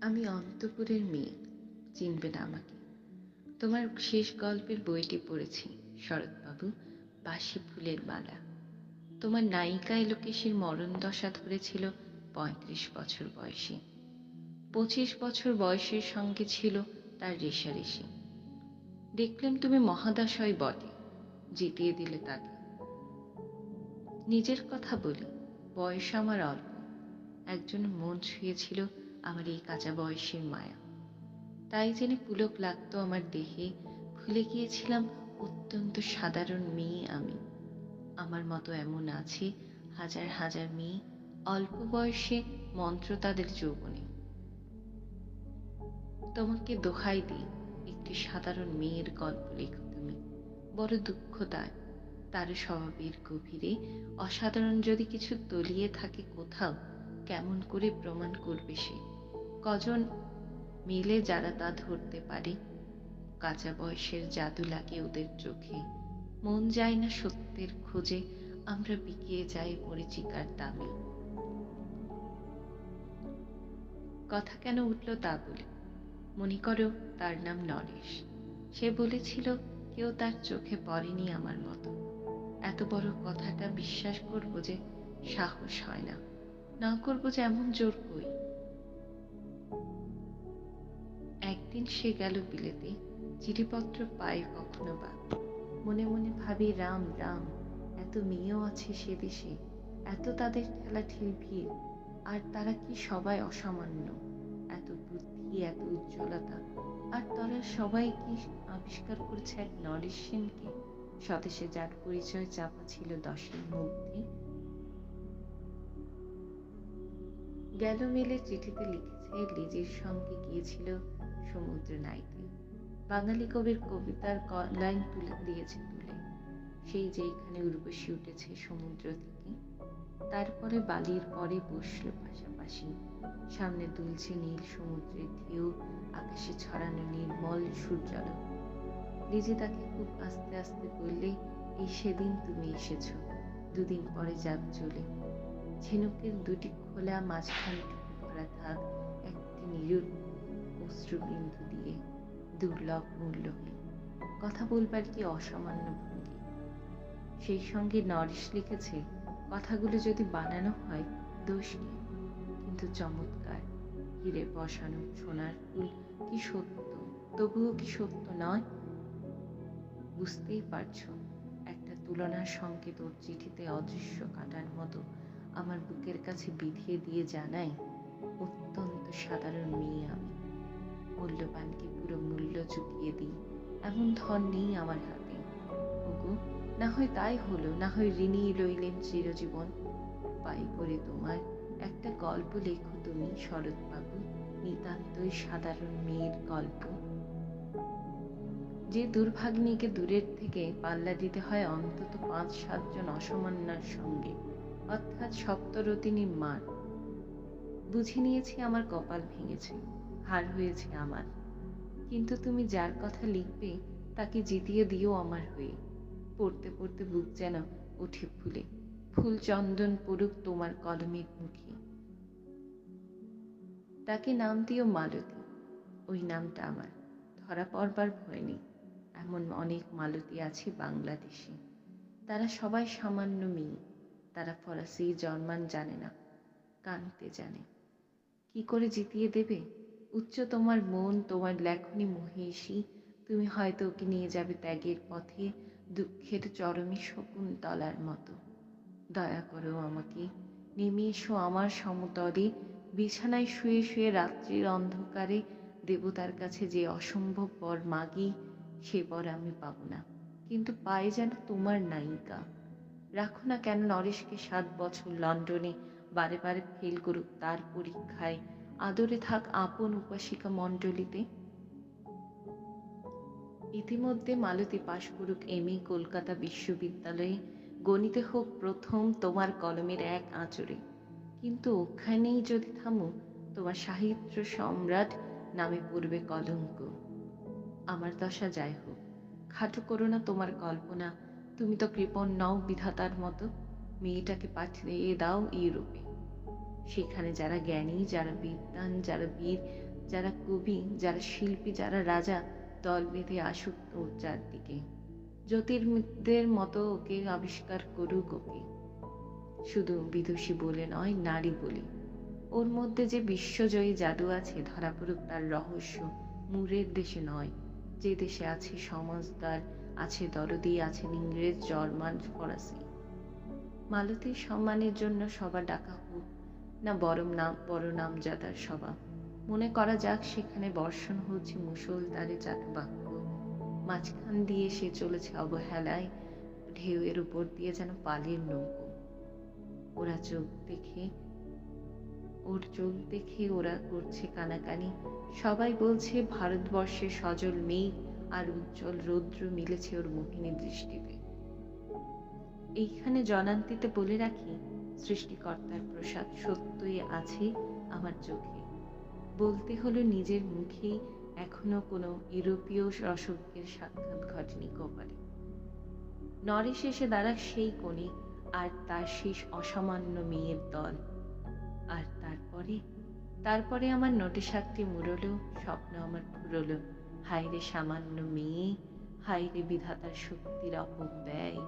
আমি অন্তপুরের মেয়ে, চিনবে না আমাকে। তোমার শেষ গল্পের বইটি পড়েছি, শরৎবাবু বাসি ফুলের মালা। তোমার নায়িকা এলোকেশীর মরণ দশা ধরেছিল পঁয়ত্রিশ বছর বয়সে। পঁচিশ বছর বয়সের সঙ্গে ছিল তার রেশারেশি দেখলাম তুমি মহাদশয় বটে, জিতিয়ে দিলে তাকে। নিজের কথা বলি, বয়স আমার অল্প। একজন মন ছুঁয়েছিল আমার এই কাঁচা বয়সের মায়া। তাই জেনে পুলক লাগতো আমার দেহে, ভুলে গিয়েছিলাম অত্যন্ত সাধারণ মেয়ে আমি। আমার মতো এমন আছে হাজার হাজার মেয়ে অল্প বয়সে মন্ত্র তাদের যৌবনে। তোমাকে দোহাই দিই, একটি সাধারণ মেয়ের গল্প লেখো তুমি। বড় দুঃখ তার। তার স্বভাবের গভীরে অসাধারণ যদি কিছু তলিয়ে থাকে কোথাও, কেমন করে প্রমাণ করবে সে? কজন মিলে যারা তা ধরতে পারে। কাঁচা বয়সের জাদু লাগে ওদের চোখে। মন যায় না সত্যের খোঁজে, আমরা বিকিয়ে যাই মরিচিকার দামে। কথা কেন উঠল তা বলে। মনে করো তার নাম নরেশ। সে বলেছিল, কেউ তার চোখে পড়েনি আমার মতো। এত বড় কথাটা বিশ্বাস করব যে সাহস হয় না। না করব যে এমন জোর কই একদিন সে গেল বিলেতে, চিঠিপত্র পায় কখনো বা। মনে মনে ভাবি, রাম রাম, এত মেয়েও আছে সে দেশে, এত তাদের ঠেলা ঠেল ভিড়, আর তারা কি সবাই অসামান্য? এত বুদ্ধি, এত উজ্জ্বলতা, আর তারা সবাই কি আবিষ্কার করেছে এক নরেশ সেনকে? স্বদেশে যার পরিচয় চাপা ছিল দশের মধ্যে। গেল মেলে চিঠিতে লিখেছে, লিজির সঙ্গে গিয়েছিল সমুদ্র নাইতে বাঙালি কবির কবিতার লাইন তুলে দিয়েছে তুলে। সেই যেইখানে উর্বশী উঠেছে সমুদ্র থেকে, তারপরে বালির পরে বসল পাশাপাশি। সামনে দুলছে নীল সমুদ্রের ঢেউ, আকাশে ছড়ানো নির্মল সূর্যালোক। লিজি তাকে খুব আস্তে আস্তে বললে, এই সেদিন তুমি এসেছ, দুদিন পরে যাব চলে। ঝিনুকের দুটি খোলা মাঝখানটুকু ভরা থাক একটি নিরুট অশ্রুবিন্দু দিয়ে দুর্লভ মূল্যহীন কথা বলবার কি অসামান্য ভঙ্গি? সেই সঙ্গে নরিশ লিখেছে, কথাগুলো যদি বানানো হয়, দোষ কি কিন্তু চমৎকার, হিরে বসানো সোনার ফুল কি সত্য? তবুও কি সত্য নয়? বুঝতেই পারছ, একটা তুলনার সংকেত ওর চিঠিতে অদৃশ্য কাটার মতো আমার বুকের কাছে বিধিয়ে দিয়ে জানাই, অত্যন্ত সাধারণ মেয়ে আমি। মূল্যবানকে পুরো মূল্য চুকিয়ে দিই? এমন ধন নেই আমার হাতে। ওগো, না হয় তাই হলো, না হয় ঋণী লইলেন চিরজীবন। পাই করে তোমার, একটা গল্প লেখো তুমি, শরৎবাবু, নিতান্তই সাধারণ মেয়ের গল্প। যে দুর্ভাগ্নিকে দূরের থেকে পাল্লা দিতে হয় অন্তত পাঁচ সাতজন অসমান্যার সঙ্গে, অর্থাৎ সপ্তরতিনী মার। বুঝে নিয়েছি আমার কপাল ভেঙেছে। হার হয়েছে আমার। কিন্তু তুমি যার কথা লিখবে, তাকে জিতিয়ে দিও আমার হয়ে। পড়তে পড়তে বুক যেন উঠে ফুলে। ফুল চন্দন পড়ুক তোমার কলমের মুখে। তাকে নাম দিও মালতী। ওই নামটা আমার। ধরা পড়বার ভয় নেই। এমন অনেক মালতী আছে বাংলাদেশে। তারা সবাই সামান্য মেয়ে। তারা ফরাসি, জার্মান জানে না। কানতে জানে। কি করে জিতিয়ে দেবে? উচ্চ তোমার মন, তোমার লেখনী মহিষী, তুমি হয়তো ওকে নিয়ে যাবে ত্যাগের পথে, দুঃখের চরমে শকুন তলার মতো। দয়া করো আমাকে, নেমে এসো আমার সমতলে, বিছানায় শুয়ে শুয়ে রাত্রির অন্ধকারে, দেবতার কাছে যে অসম্ভব বর মাগি, সে বর আমি পাবো না। কিন্তু পায়ে যেন তোমার নায়িকা। রাখো না কেন নরেশকে সাত বছর লন্ডনে, বারে বারে ফেল করুক তার পরীক্ষায়। আদরে থাক আপন উপাসিকা মণ্ডলীতে। ইতিমধ্যে মালতী পাশ করুক এম কলকাতা বিশ্ববিদ্যালয়ে গণিতে হোক প্রথম তোমার কলমের এক আঁচড়ে। কিন্তু ওখানেই যদি থামো, তোমার সাহিত্য সম্রাট নামে পড়বে কলঙ্ক। আমার দশা যাই হোক, খাটো করো না তোমার কল্পনা, তুমি তো কৃপণ নও বিধাতার মতো। মেয়েটাকে পাঠিয়ে দাও ইউরোপে। সেখানে যারা জ্ঞানী, যারা বিদ্বান, যারা বীর, যারা কবি, যারা শিল্পী, যারা রাজা, দল বেঁধে আসুক ওর চারদিকে জ্যোতির্মিতদের মতো ওকে আবিষ্কার করুক ওকে। শুধু বিদুষী বলে নয়, নারী বলে। ওর মধ্যে যে বিশ্বজয়ী জাদু আছে, ধরা পড়ুক তার রহস্য, মুরের দেশে নয়। যে দেশে আছে সমাজদার, আছে দরদি, আছেন ইংরেজ, জার্মান, ফরাসি। মালতীর সম্মানের জন্য সবার ডাকা হোক না বড় নাম বড় নামজাদার সভা মনে করা যাক সেখানে বর্ষণ হচ্ছে মুসলধারে চাটবাক্য। মাঝখান দিয়ে সে চলেছে অবহেলায়, ঢেউয়ের উপর দিয়ে যেন পালের নৌকো। ওরা চোখ দেখে, ওর চোখ দেখে ওরা করছে কানাকানি। সবাই বলছে, ভারতবর্ষের সজল মেঘ আর উজ্জ্বল রৌদ্র মিলেছে ওর মোহিনী দৃষ্টিতে। এইখানে জনান্তিতে বলে রাখি সৃষ্টিকর্তার প্রসাদ সত্যই আছে আমার চোখে। বলতে হলো নিজের মুখেই এখনও কোনো ইউরোপীয় রসজ্ঞের সাক্ষাৎ ঘটেনি কপালে নরেশ এসে দাঁড়াক সেই কোণে আর তার শেষ অসামান্য মেয়ের দল। আর তারপরে? তারপরে আমার নোটিশাকটি মুড়লো, স্বপ্ন আমার ফুরলো। হায়রে সামান্য মেয়ে, হায়রে বিধাতার শক্তির অপব্যয়।